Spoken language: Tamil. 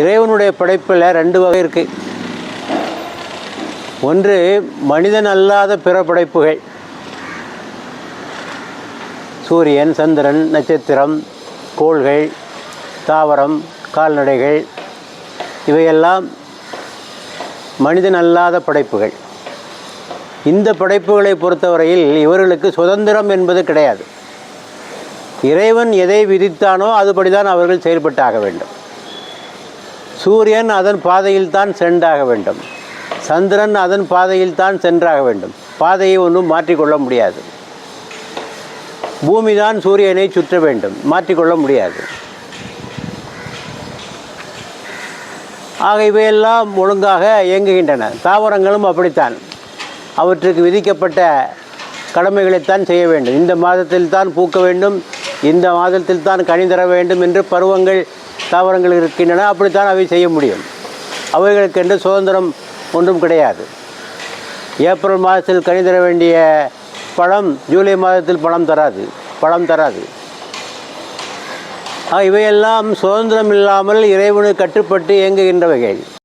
இறைவனுடைய படைப்பில் ரெண்டு வகை இருக்குது ஒன்று மனிதன் அல்லாத பிற படைப்புகள். சூரியன் சந்திரன் நட்சத்திரம் கோள்கள் தாவரம் கால்நடைகள் இவையெல்லாம் மனிதன் அல்லாத படைப்புகள். இந்த படைப்புகளை பொறுத்தவரையில் இவர்களுக்கு சுதந்திரம் என்பது கிடையாது. இறைவன் எதை விதித்தானோ அதுபடிதான் அவர்கள் செயல்பட்டாக வேண்டும். சூரியன் அதன் பாதையில் தான் சென்றாக வேண்டும். சந்திரன் அதன் பாதையில் தான் சென்றாக வேண்டும். பாதையை ஒன்றும் மாற்றிக்கொள்ள முடியாது. பூமி தான் சூரியனை சுற்ற வேண்டும். மாற்றிக்கொள்ள முடியாது. ஆக இவையெல்லாம் ஒழுங்காக இயங்குகின்றன. தாவரங்களும் அப்படித்தான். அவற்றுக்கு விதிக்கப்பட்ட கடமைகளைத்தான் செய்ய வேண்டும். இந்த மாதத்தில் தான் பூக்க வேண்டும். இந்த மாதத்தில் தான் கனி தர வேண்டும் என்று பருவங்கள் தாவரங்கள் இருக்கின்றன. அப்படித்தான் அவை செய்ய முடியும். அவைகளுக்கென்று சுதந்திரம் ஒன்றும் கிடையாது. ஏப்ரல் மாதத்தில் கனி தர வேண்டிய பழம் ஜூலை மாதத்தில் பழம் தராது. பழம் தராது. இவையெல்லாம் சுதந்திரம் இல்லாமல் இறைவனு கட்டுப்பட்டு இயங்குகின்றவைகள்.